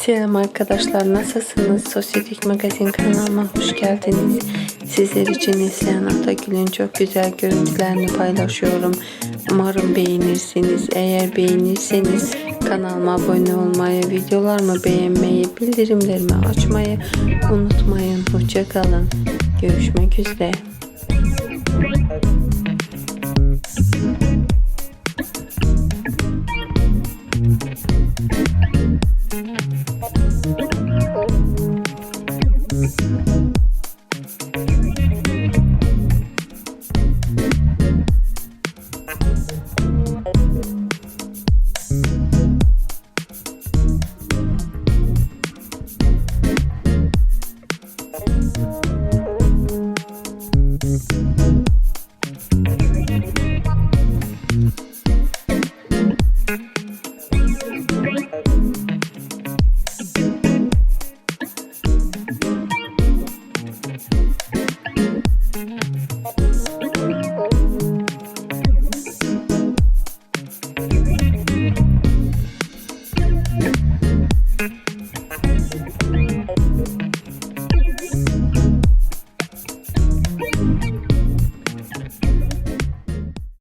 Selam arkadaşlar nasılsınız? Sosyetik Magazin kanalıma hoş geldiniz. Sizler için Neslihan Atagül'ün çok güzel görüntülerini paylaşıyorum. Umarım beğenirsiniz. Eğer beğenirseniz kanalıma abone olmayı, videolarımı beğenmeyi, bildirimlerimi açmayı unutmayın. Hoşçakalın. Görüşmek üzere. Bye.